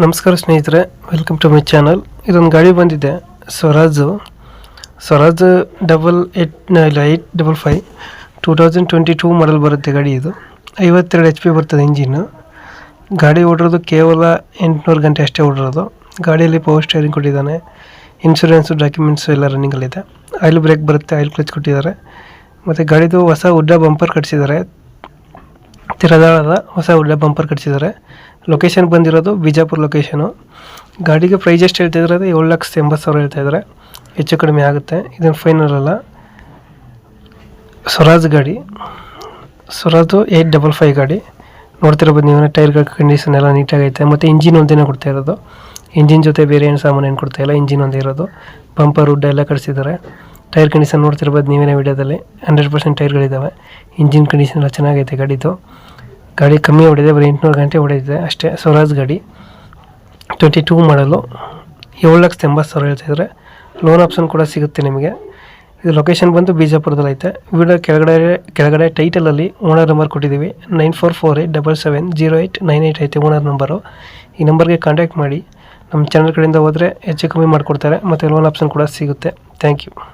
ನಮಸ್ಕಾರ ಸ್ನೇಹಿತರೆ welcome to my channel ಇದೊಂದು ಗಾಡಿ ಬಂದಿದೆ, ಸ್ವರಾಜು. ಸ್ವರಾಜ್ ಡಬಲ್ ಏಟ್ ಇಲ್ಲ eight double five two thousand twenty two model ಬರುತ್ತೆ ಗಾಡಿ ಇದು. ಐವತ್ತೆರಡು ಎಚ್ ಪಿ ಬರ್ತದೆ ಇಂಜಿನ್ನು ಗಾಡಿ ಓಡಿರೋದು ಕೇವಲ ಎಂಟುನೂರು ಗಂಟೆ ಅಷ್ಟೇ ಓಡಿರೋದು. ಗಾಡಿಯಲ್ಲಿ ಪವರ್ ಸ್ಟೇರಿಂಗ್ ಕೊಟ್ಟಿದ್ದಾನೆ. ಇನ್ಶೂರೆನ್ಸು ಡಾಕ್ಯುಮೆಂಟ್ಸು ಎಲ್ಲ ರನ್ನಿಂಗಲ್ಲಿದೆ ಆಯಿಲ್ ಬ್ರೇಕ್ ಬರುತ್ತೆ ಆಯಿಲ್ ಕ್ಲಚ್ ಕೊಟ್ಟಿದ್ದಾರೆ. ಮತ್ತು ಗಾಡಿದು ಹೊಸ ಉಡ್ಡ ಬಂಪರ್ ಕಟ್ಸಿದ್ದಾರೆ. ತಿರದಾಳದ ಹೊಸ ಒಳ್ಳೆ ಬಂಪರ್ ಕಟ್ಸಿದ್ದಾರೆ. ಲೊಕೇಶನ್ ಬಂದಿರೋದು ಬಿಜಾಪುರ ಲೊಕೇಶನು ಗಾಡಿಗೆ ಪ್ರೈಸ್ ಎಷ್ಟು ಹೇಳ್ತಿದ್ರೆ ಅದು ಏಳು ಲಕ್ಷ ಎಂಬತ್ತು ಸಾವಿರ ಹೇಳ್ತಾ ಇದ್ದಾರೆ. ಹೆಚ್ಚು ಕಡಿಮೆ ಆಗುತ್ತೆ. ಇದನ್ನು ಫೈನಲ್ ಅಲ್ಲ. ಸ್ವರಾಜ್ ಗಾಡಿ. ಸ್ವರಾಜು ಏಯ್ಟ್ ಡಬಲ್ ಫೈವ್ ಗಾಡಿ. ನೋಡ್ತಿರ್ಬೋದು ನೀವು ಟೈರ್ಗಳ ಕಂಡೀಷನ್ ಎಲ್ಲ ನೀಟಾಗೈತೆ ಮತ್ತು ಇಂಜಿನ್ ಒಂದೇ ಕೊಡ್ತಾ ಇರೋದು. ಇಂಜಿನ್ ಜೊತೆ ಬೇರೆ ಏನು ಸಾಮಾನು ಏನು ಕೊಡ್ತಾ ಇಲ್ಲ ಇಂಜಿನ್ ಒಂದೇ ಇರೋದು. ಬಂಪರ್ ಉಡ್ಡ ಎಲ್ಲ ಕಟ್ಸಿದ್ದಾರೆ. ಟೈರ್ ಕಂಡೀಷನ್ ನೋಡ್ತಿರ್ಬೋದು ನೀವೇನೇ ವಿಡಿಯೋದಲ್ಲಿ ಹಂಡ್ರೆಡ್ ಪರ್ಸೆಂಟ್ ಟೈರ್ಗಳಿದ್ದಾವೆ ಇಂಜಿನ್ ಕಂಡೀಷನ್ ಎಲ್ಲ ಚೆನ್ನಾಗೈತೆ ಗಾಡಿದು. ಗಾಡಿ ಕಮ್ಮಿ ಹೊಡಿದೆ ಬರೀ ಎಂಟುನೂರು ಗಂಟೆ ಹೊಡೆದಿದೆ ಅಷ್ಟೇ ಸ್ವರಾಜ್ ಗಾಡಿ. ಟ್ವೆಂಟಿ ಟೂ ಮಾಡಲು ಏಳು ಲಕ್ಷದ ಎಂಬತ್ತು ಸಾವಿರ ಹೇಳ್ತಿದ್ರೆ ಲೋನ್ ಆಪ್ಷನ್ ಕೂಡ ಸಿಗುತ್ತೆ ನಿಮಗೆ. ಇದು ಲೊಕೇಶನ್ ಬಂದು ಬಿಜಾಪುರದಲ್ಲಿ ಐತೆ. ವಿಡಿಯೋ ಕೆಳಗಡೆ ಕೆಳಗಡೆ ಟೈಟಲಲ್ಲಿ ಓನರ್ ನಂಬರ್ ಕೊಟ್ಟಿದ್ದೀವಿ. Nine four four eight double seven zero eight nine eight ಐತೆ ಓನರ್ ನಂಬರು ಈ ನಂಬರ್ಗೆ ಕಾಂಟ್ಯಾಕ್ಟ್ ಮಾಡಿ. ನಮ್ಮ ಚಾನಲ್ ಕಡೆಯಿಂದ ಹೋದರೆ ಹೆಚ್ಚು ಕಮ್ಮಿ ಮಾಡಿಕೊಡ್ತಾರೆ. ಮತ್ತು ಲೋನ್ ಆಪ್ಷನ್ ಕೂಡ ಸಿಗುತ್ತೆ. Thank you